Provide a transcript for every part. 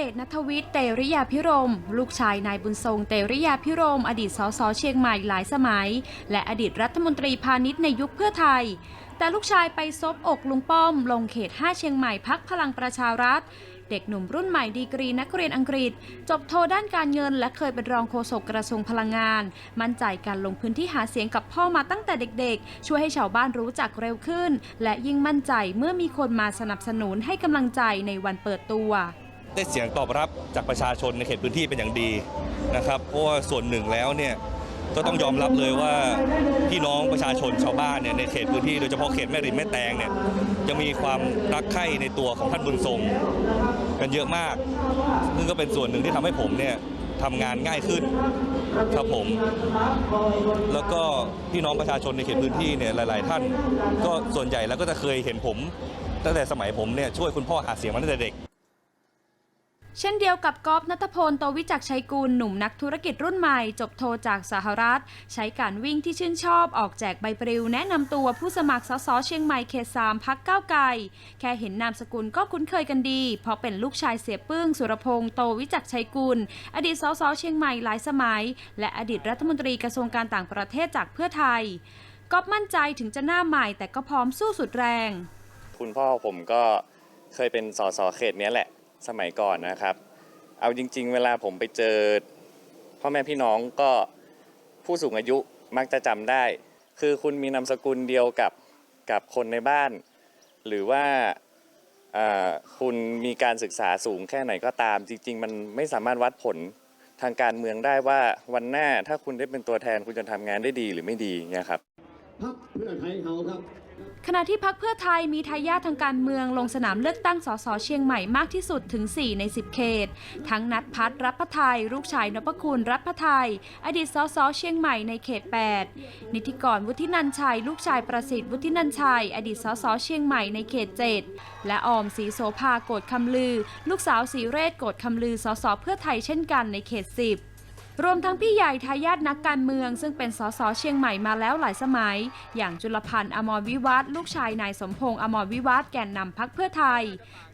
เดชนัทวิทย์เตริยาพิรม ลูกชายนายบุญทรงเตริยาพิรม อดีตสสเชียงใหม่หลายสมัย และอดีตรัฐมนตรีพาณิชย์ในยุคเพื่อไทย แต่ลูกชายไปซบอกลุงป้อม ลงเขต 5 เชียงใหม่พักพลังประชารัฐ เด็กหนุ่มรุ่นใหม่ดีกรีนักเรียนอังกฤษ จบโทด้านการเงิน และเคยเป็นรองโฆษกกระทรวงพลังงาน มั่นใจการลงพื้นที่หาเสียงกับพ่อมาตั้งแต่เด็กๆ ช่วยให้ชาวบ้านรู้จักเร็วขึ้น และยิ่งมั่นใจเมื่อมีคนมาสนับสนุนให้กำลังใจในวันเปิดตัว ได้เสียงตอบรับจากประชาชนในเขตพื้นที่เป็นอย่างดีนะครับเพราะว่าส่วนหนึ่งแล้วเนี่ยก็ต้องยอมรับเลยว่าพี่น้องประชาชนชาวบ้านเนี่ยในเขตพื้นที่โดยเฉพาะเขตแม่ริมแม่แตงเนี่ยยังมีความรักใคร่ในตัวของท่านบุญทรงกันเยอะมาก ซึ่งก็เป็นส่วนหนึ่งที่ทำให้ผมเนี่ยทำงานง่ายขึ้นครับผม แล้วก็พี่น้องประชาชนในเขตพื้นที่เนี่ยหลาย ๆ ท่าน ก็ส่วนใหญ่แล้วก็จะเคยเห็นผม ตั้งแต่สมัยผมเนี่ยช่วยคุณพ่อหาเสียงมาตั้งแต่เด็ก เช่นเดียวกับกอฟนัทพลโตวิจักชัยกุลหนุ่มนักธุรกิจรุ่นใหม่ จบโทจากสหรัฐ ใช้การวิ่งที่ชื่นชอบออกแจกใบปลิว แนะนำตัวผู้สมัครสสเชียงใหม่เขต3พักก้าวไกลแค่เห็นนามสกุลก็คุ้นเคยกันดี เพราะเป็นลูกชายเสียปึ้ง สุรพงษ์โตวิจักชัยกุล อดีตสสเชียงใหม่หลายสมัย และอดีตรัฐมนตรีกระทรวงการต่างประเทศจากเพื่อไทยก๊อฟมั่นใจถึงจะหน้าใหม่แต่ก็พร้อมสู้สุดแรง คุณพ่อผมก็เคยเป็นสสเขตนี้แหละ สมัยก่อนนะครับ เอาจริง ๆ เวลาผมไปเจอ พ่อแม่พี่น้องก็ผู้สูงอายุมักจะจำได้ คือคุณมีนามสกุลเดียวกับกับคนในบ้าน หรือว่าคุณมีการศึกษาสูงแค่ไหนก็ตาม จริง ๆ มันไม่สามารถวัดผลทางการเมืองได้ว่าวันหน้าถ้าคุณได้เป็นตัวแทนคุณจะทำงานได้ดีหรือไม่ดีเนี่ยครับพักเพื่อไทยเขาครับ ขณะที่พักเพื่อไทยมีทายาททางการเมืองลงสนามเลือกตั้งสสเชียงใหม่มากที่สุดถึง 4 ใน 10 เขต ทั้งนัดพัฒรัฐพไทยลูกชายนพคุณรัฐพไทย อดีตสสเชียงใหม่ในเขต 8 นิติกรวุฒินันชัย ลูกชายประสิทธิ์วุฒินันชัย อดีตสสเชียงใหม่ในเขต 7 และออมศรีโสภาโกดคำลือ ลูกสาวศรีเรศโกดคำลือสสเพื่อไทยเช่นกันในเขต 10 รวมทั้งพี่ใหญ่ทายาทนักการเมือง ซึ่งเป็นสสเชียงใหม่มาแล้วหลายสมัย อย่างจุลพันธ์อมรวิวัฒลูกชายนายสมพงษ์อมรวิวัฒแก่นนำพักเพื่อไทย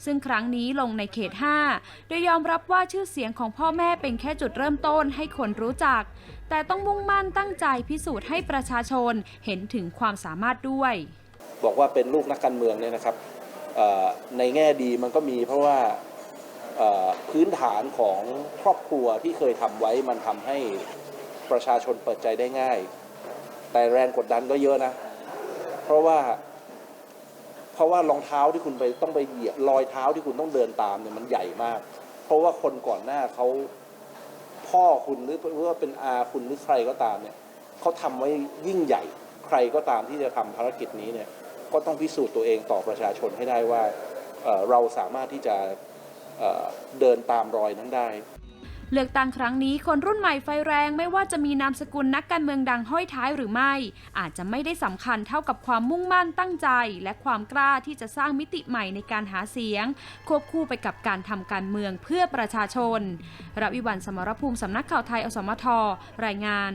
ซึ่งครั้งนี้ลงในเขต 5 โดยยอมรับว่าชื่อเสียงของพ่อแม่เป็นแค่จุดเริ่มต้นให้คนรู้จัก แต่ต้องมุ่งมั่นตั้งใจพิสูจน์ให้ประชาชนเห็นถึงความสามารถด้วย บอกว่าเป็นลูกนักการเมืองเนี่ยนะครับในแง่ดีมันก็มีเพราะว่า พื้นฐานของครอบครัวที่เคยทำไว้มันทำให้ประชาชนเปิดใจได้ง่าย แต่แรงกดดันก็เยอะนะ เพราะว่าเพราะว่ารองเท้าที่คุณไปต้องไปเหยียบรอยเท้าที่คุณต้องเดินตามเนี่ยมันใหญ่มาก เพราะว่าคนก่อนหน้าเขาพ่อคุณหรือหรือว่าเป็นอาคุณหรือใครก็ตามเนี่ยเขาทำไว้ยิ่งใหญ่ ใครก็ตามที่จะทำภารกิจนี้เนี่ยก็ต้องพิสูจน์ตัวเองต่อประชาชนให้ได้ว่าเราสามารถที่จะ เดินตามรอยนั้นได้เลือกตั้งครั้งนี้คนรุ่นใหม่ไฟแรงไม่ว่าจะมีนามสกุลนักการเมืองดังห้อยท้ายหรือไม่ อาจจะไม่ได้สำคัญเท่ากับความมุ่งมั่นตั้งใจ และความกล้าที่จะสร้างมิติใหม่ในการหาเสียง ควบคู่ไปกับการทำการเมืองเพื่อประชาชนรวิวันสมรภูมิสำนักข่าวไทยอสมทรายงาน